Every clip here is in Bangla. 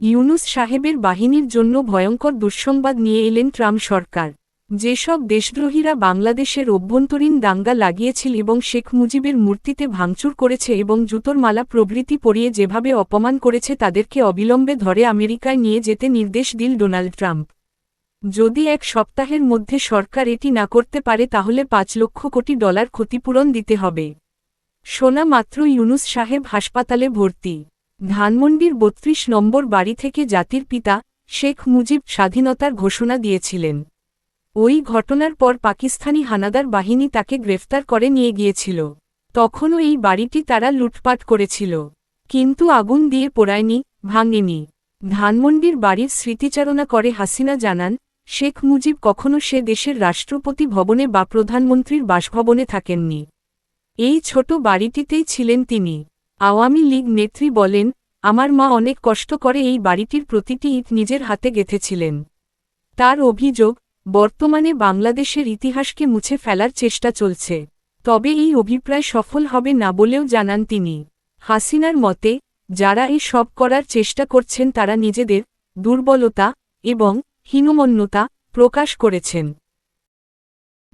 ইউনুস সাহেবের বাহিনীর জন্য ভয়ঙ্কর দুঃসংবাদ নিয়ে এলেন ট্রাম্প সরকার। যেসব দেশদ্রোহীরা বাংলাদেশের অভ্যন্তরীণ দাঙ্গা লাগিয়েছিল এবং শেখ মুজিবের মূর্তিতে ভাঙচুর করেছে এবং জুতোর মালা প্রভৃতি পরিয়ে যেভাবে অপমান করেছে তাদেরকে অবিলম্বে ধরে আমেরিকায় নিয়ে যেতে নির্দেশ দিল ডোনাল্ড ট্রাম্প। যদি এক সপ্তাহের মধ্যে সরকার এটি না করতে পারে তাহলে পাঁচ লক্ষ কোটি ডলার ক্ষতিপূরণ দিতে হবে। সোনা মাত্র ইউনুস সাহেব হাসপাতালে ভর্তি। ধানমন্ডির বত্রিশ নম্বর বাড়ি থেকে জাতির পিতা শেখ মুজিব স্বাধীনতার ঘোষণা দিয়েছিলেন। ওই ঘটনার পর পাকিস্তানি হানাদার বাহিনী তাকে গ্রেফতার করে নিয়ে গিয়েছিল। তখনও এই বাড়িটি তারা লুটপাট করেছিল। কিন্তু আগুন দিয়ে পোড়ায়নি, ভাঙেনি। ধানমন্ডির বাড়ির স্মৃতিচারণা করে হাসিনা জানান, শেখ মুজিব কখনো সে দেশের রাষ্ট্রপতি ভবনে বা প্রধানমন্ত্রীর বাসভবনে থাকেননি। এই ছোট বাড়িটিতেই ছিলেন তিনি। আওয়ামী লীগ নেত্রী বলেন, আমার মা অনেক কষ্ট করে এই বাড়িটির প্রতিটি ইট নিজের হাতে গেঁথেছিলেন। তার অভিযোগ, বর্তমানে বাংলাদেশের ইতিহাসকে মুছে ফেলার চেষ্টা চলছে। তবে এই অভিপ্রায় সফল হবে না বলেও জানান তিনি। হাসিনার মতে, যারা এই সব করার চেষ্টা করছেন তারা নিজেদের দুর্বলতা এবং হীনমন্যতা প্রকাশ করেছেন।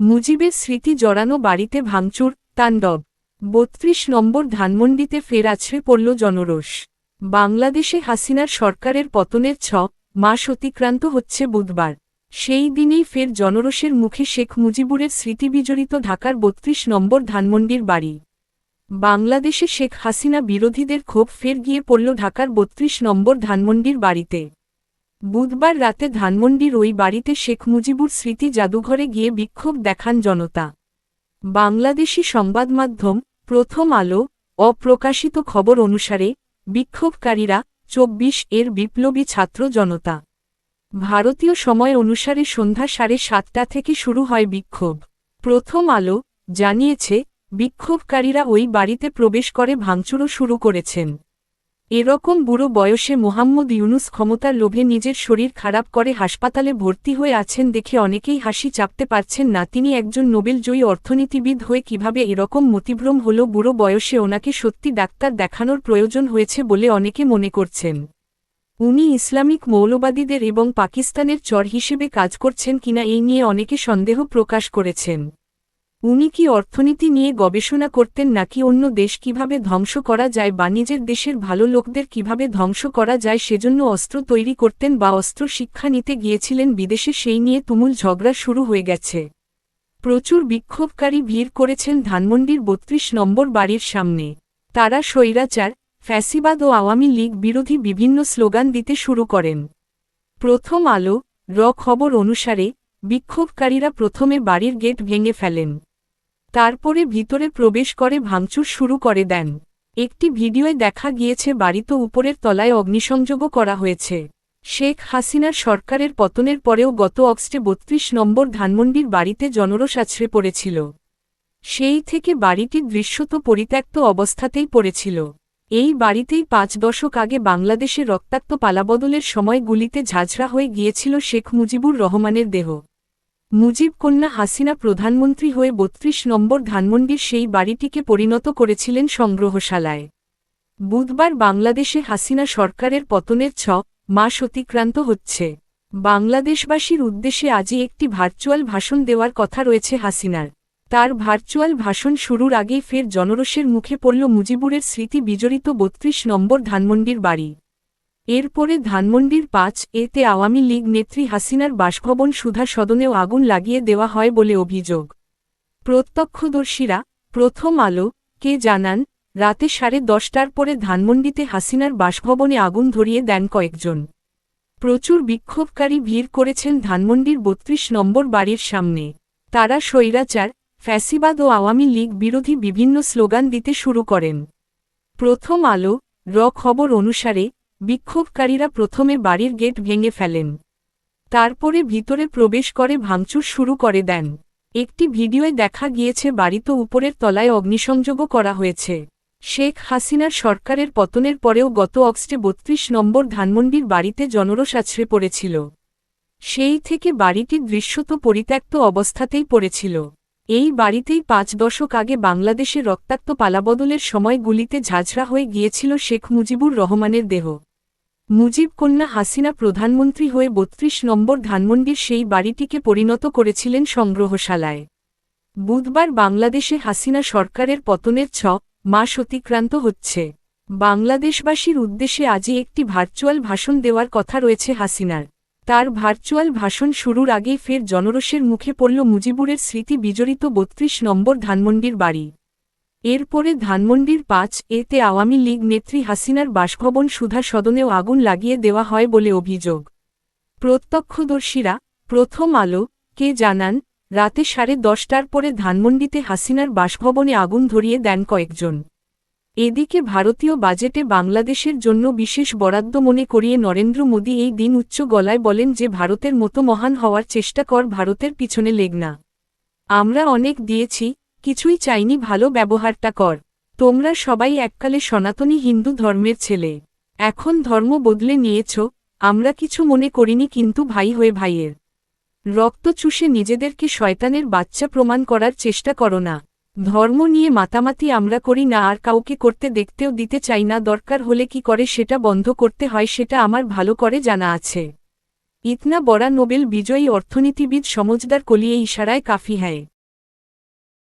মুজিবের স্মৃতি জড়ানো বাড়িতে ভাঙচুর, তাণ্ডব বত্রিশ নম্বর ধানমন্ডিতে ফের আছড়ে পড়ল জনরোষ। বাংলাদেশে হাসিনার সরকারের পতনের ছ মাস অতিক্রান্ত হচ্ছে বুধবার। সেই দিনেই ফের জনরোষের মুখে শেখ মুজিবুরের স্মৃতিবিজড়িত ঢাকার বত্রিশ নম্বর ধানমন্ডির বাড়ি। বাংলাদেশে শেখ হাসিনা বিরোধীদের ক্ষোভ ফের গিয়ে পড়ল ঢাকার বত্রিশ নম্বর ধানমন্ডির বাড়িতে। বুধবার রাতে ধানমন্ডির ওই বাড়িতে শেখ মুজিবুর স্মৃতি জাদুঘরে গিয়ে বিক্ষোভ দেখান জনতা। বাংলাদেশি সংবাদমাধ্যম প্রথম আলো, অপ্রকাশিত খবর অনুসারে, বিক্ষোভকারীরা চব্বিশ এর বিপ্লবী ছাত্র জনতা। ভারতীয় সময় অনুসারে সন্ধ্যা সাড়ে সাতটা থেকে শুরু হয় বিক্ষোভ। প্রথম আলো জানিয়েছে, বিক্ষোভকারীরা ওই বাড়িতে প্রবেশ করে ভাঙচুরও শুরু করেছেন। এরকম বুড়ো বয়সে মোহাম্মদ ইউনুস ক্ষমতার লোভে নিজের শরীর খারাপ করে হাসপাতালে ভর্তি হয়ে আছেন দেখে অনেকেই হাসি চাপতে পারছেন না। তিনি একজন নোবেলজয়ী অর্থনীতিবিদ হয়ে কীভাবে এরকম মতিভ্রম হল বুড়ো বয়সে ওনাকে সত্যি ডাক্তার দেখানোর প্রয়োজন হয়েছে বলে অনেকে মনে করছেন। উনি ইসলামিক মৌলবাদীদের এবং পাকিস্তানের চর হিসেবে কাজ করছেন কিনা এই নিয়ে অনেকে সন্দেহ প্রকাশ করেছেন। উনি কি অর্থনীতি নিয়ে গবেষণা করতেন নাকি অন্য দেশ কীভাবে ধ্বংস করা যায় বা নিজের দেশের ভালো লোকদের কীভাবে ধ্বংস করা যায় সেজন্য অস্ত্র তৈরি করতেন বা অস্ত্র শিক্ষা নিতে গিয়েছিলেন বিদেশে সেই নিয়ে তুমুল ঝগড়া শুরু হয়ে গেছে। প্রচুর বিক্ষোভকারী ভিড় করেছেন ধানমন্ডির বত্রিশ নম্বর বাড়ির সামনে। তারা স্বৈরাচার, ফ্যাসিবাদ ও আওয়ামী লীগ বিরোধী বিভিন্ন স্লোগান দিতে শুরু করেন। প্রথম আলো, র খবর অনুসারে, বিক্ষোভকারীরা প্রথমে বাড়ির গেট ভেঙে ফেলেন। তারপরে ভিতরে প্রবেশ করে ভাঙচুর শুরু করে দেন। একটি ভিডিওয় দেখা গিয়েছে বাড়িতে উপরের তলায় অগ্নিসংযোগও করা হয়েছে। শেখ হাসিনার সরকারের পতনের পরেও গত অক্সটে বত্রিশ নম্বর ধানমন্ডির বাড়িতে জনরস আছড়ে পড়েছিল। সেই থেকে বাড়িটি দৃশ্যত পরিত্যক্ত অবস্থাতেই পড়েছিল। এই বাড়িতেই পাঁচ দশক আগে বাংলাদেশে রক্তাক্ত পালাবদলের সময় গুলিতে ঝাঁঝরা হয়ে গিয়েছিল শেখ মুজিবুর রহমানের দেহ। মুজিব কন্যা হাসিনা প্রধানমন্ত্রী হয়ে বত্রিশ নম্বর ধানমন্ডির সেই বাড়িটিকে পরিণত করেছিলেন সংগ্রহশালায়। বুধবার বাংলাদেশে হাসিনা সরকারের পতনের ছ মাস অতিক্রান্ত হচ্ছে। বাংলাদেশবাসীর উদ্দেশ্যে আজই একটি ভার্চুয়াল ভাষণ দেওয়ার কথা রয়েছে হাসিনার। তার ভার্চুয়াল ভাষণ শুরুর আগেই ফের জনরসের মুখে পড়ল মুজিবুরের স্মৃতি বিজড়িত বত্রিশ নম্বর ধানমন্ডির বাড়ি। এরপরে ধানমন্ডির পাঁচ এতে আওয়ামী লীগ নেত্রী হাসিনার বাসভবন সুধা সদনেও আগুন লাগিয়ে দেওয়া হয় বলে অভিযোগ। প্রত্যক্ষদর্শীরা, প্রথম আলো, কে জানান, রাতে সাড়ে দশটার পরে ধানমন্ডিতে হাসিনার বাসভবনে আগুন ধরিয়ে দেন কয়েকজন। প্রচুর বিক্ষোভকারী ভিড় করেছেন ধানমন্ডির বত্রিশ নম্বর বাড়ির সামনে। তারা স্বৈরাচার, ফ্যাসিবাদ ও আওয়ামী লীগ বিরোধী বিভিন্ন স্লোগান দিতে শুরু করেন। প্রথম আলো, র খবর অনুসারে বিক্ষোভকারীরা প্রথমে বাড়ির গেট ভেঙে ফেলেন। তারপরে ভিতরে প্রবেশ করে ভাঙচুর শুরু করে দেন। একটি ভিডিওয় দেখা গিয়েছে বাড়িতে উপরের তলায় অগ্নিসংযোগও করা হয়েছে। শেখ হাসিনার সরকারের পতনের পরেও গত অক্সটে বত্রিশ নম্বর ধানমন্ডির বাড়িতে জনরস আছড়ে পড়েছিল। সেই থেকে বাড়িটি দৃশ্যত পরিত্যক্ত অবস্থাতেই পড়েছিল। এই বাড়িতেই পাঁচ দশক আগে বাংলাদেশে রক্তাক্ত পালাবদলের সময় গুলিতে ঝাঁঝরা হয়ে গিয়েছিল শেখ মুজিবুর রহমানের দেহ। মুজিব কন্যা হাসিনা প্রধানমন্ত্রী হয়ে বত্রিশ নম্বর ধানমন্ডির সেই বাড়িটিকে পরিণত করেছিলেন সংগ্রহশালায়। বুধবার বাংলাদেশে হাসিনা সরকারের পতনের ছ মাস অতিক্রান্ত হচ্ছে। বাংলাদেশবাসীর উদ্দেশ্যে আজই একটি ভার্চুয়াল ভাষণ দেওয়ার কথা রয়েছে হাসিনার। তার ভার্চুয়াল ভাষণ শুরুর আগেই ফের জনরোষের মুখে পড়ল মুজিবুরের স্মৃতি বিজড়িত বত্রিশ নম্বর ধানমন্ডির বাড়ি। এরপরে ধানমন্ডির পাঁচ এতে আওয়ামী লীগ নেত্রী হাসিনার বাসভবন সুধা সদনেও আগুন লাগিয়ে দেওয়া হয় বলে অভিযোগ। প্রত্যক্ষদর্শীরা, প্রথম আলো, কে জানান, রাতে সাড়ে দশটার পরে ধানমন্ডিতে হাসিনার বাসভবনে আগুন ধরিয়ে দেন কয়েকজন। এদিকে ভারতীয় বাজেটে বাংলাদেশের জন্য বিশেষ বরাদ্দ মনে করিয়ে নরেন্দ্র মোদী এই দিন উচ্চ গলায় বলেন যে ভারতের মতো মহান হওয়ার চেষ্টা কর, ভারতের পিছনে লেগ না। আমরা অনেক দিয়েছি, কিছুই চাইনি, ভালো ব্যবহারটা কর। তোমরা সবাই এককালে সনাতনী হিন্দু ধর্মের ছেলে। এখন ধর্ম বদলে নিয়েছ, আমরা কিছু মনে করিনি কিন্তু ভাই হয়ে ভাইয়ের। রক্ত চুষে নিজেদেরকে শয়তানের বাচ্চা প্রমাণ করার চেষ্টা করো না। ধর্ম নিয়ে মাতামাতি আমরা করি না, আর কাউকে করতে দেখতেও দিতে চাই না। দরকার হলে কি করে সেটা বন্ধ করতে হয় সেটা আমার ভালো করে জানা আছে। ইতনা বড়া নোবেল বিজয়ী অর্থনীতিবিদ, সমজদার, কলিয়ে ইশারায় কাফি হ্যায়।